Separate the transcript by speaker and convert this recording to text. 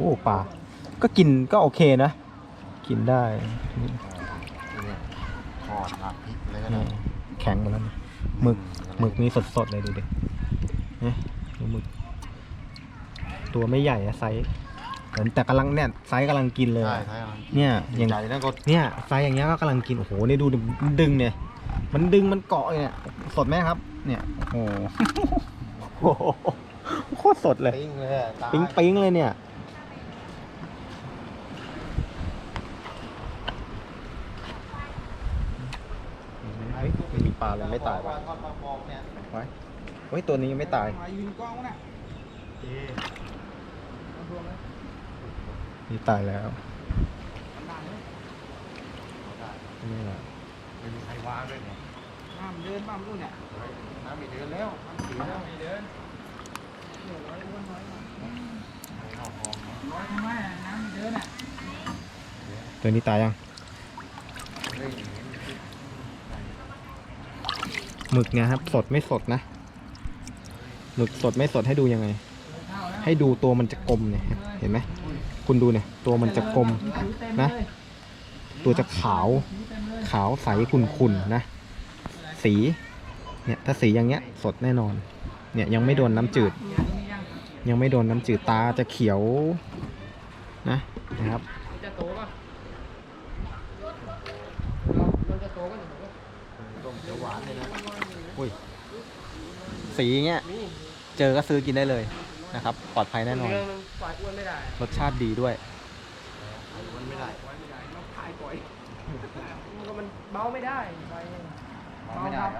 Speaker 1: อ้ปลาก็กินก็โอเคนะ กินได้
Speaker 2: เนี่ยทอดผัดพริกเลยก็
Speaker 1: นี่
Speaker 2: ได้
Speaker 1: แข็งหมดแล้วนี่หมึกหมึกนี่สดๆเลยดูดิเนี่ยดูหมึก ตัวไม่ใหญ่อะไซส์แต่แต่กำลังเนี่ยไซส์กำลังกินเลย
Speaker 2: ใช่
Speaker 1: อะ
Speaker 2: ใช่
Speaker 1: เนี่ยอย่าง
Speaker 2: ใหญ่นั่นก็
Speaker 1: เนี่ยไซส์อย่างเงี้ยก็กำลังกินโอ้โหนี่ดูดิมันดึงเนี่ย มันดึงมันเกาะเนี่ยสดไหมครับ เนี่ยโอ้โห โคตรสดเลย
Speaker 2: ปิ้งเลยอะตาย
Speaker 1: ปิ๊งปิ๊งเลยเนี่ย ไม่มีปลา เลยไม่ตาย
Speaker 2: ปลาทอดปลาปอกเนี่ย
Speaker 1: ไว้เฮ้ยตัวนี้ยังไม่ตาย
Speaker 3: มายืนกล้องน่ะ
Speaker 2: เอ๊ะ
Speaker 3: รวมเลย
Speaker 1: นี่ตายแล้ว
Speaker 3: มันด่างเลย
Speaker 1: นี่แหละ
Speaker 2: ไม่มีใครวางด้วยเนี่ย
Speaker 3: ห้ามเดินบ้ามรุ่นเนี่ย
Speaker 2: น้ำมีเดือนแล้วน้ำสีแล้ว
Speaker 3: ไม่เดินเดี๋ยวร้อยอ้วนร้อยมา
Speaker 2: เข้าคลอง
Speaker 3: ร้อยทำไมอะน้ำไม่เดินอะ
Speaker 1: ตัวนี้ตายยัง
Speaker 2: เฮ้ย
Speaker 1: หมึกนี่ยครับ สดไม่สดนะหมึกสดไม่สดให้ดูยังไง ให้ดูตัวมันจะกลมเนี่ยเห็นไหมคุณดูเนี่ย ตัวมันจะกลมนะ ตัวจะขาว ขาวใสขุ่นๆนะ สีเนี่ยถ้าสีอย่างเงี้ย สดแน่นอน เนี่ยยังไม่โดนน้ำจืด ยังไม่โดนน้ำจืดตาจะเขียวนะนะครับ
Speaker 3: จะโตป่ะมันจะโตกันอยู่
Speaker 2: ต้มเขียวหวานเลยนะ
Speaker 1: อุ้ยสีอย่างเงี้ยเจอก็ซื้อกินได้เลยนะครับ ปลอดภัยแน่นอน
Speaker 3: ปล่อยอ้วนไม่ได้
Speaker 1: รสชาติดีด้วย
Speaker 2: มันไม่ได้
Speaker 3: ปล่อยไม่ได้ต้องขายปล่อย มันก็มันเบาไม่ได้ไป
Speaker 2: มันไม่ได้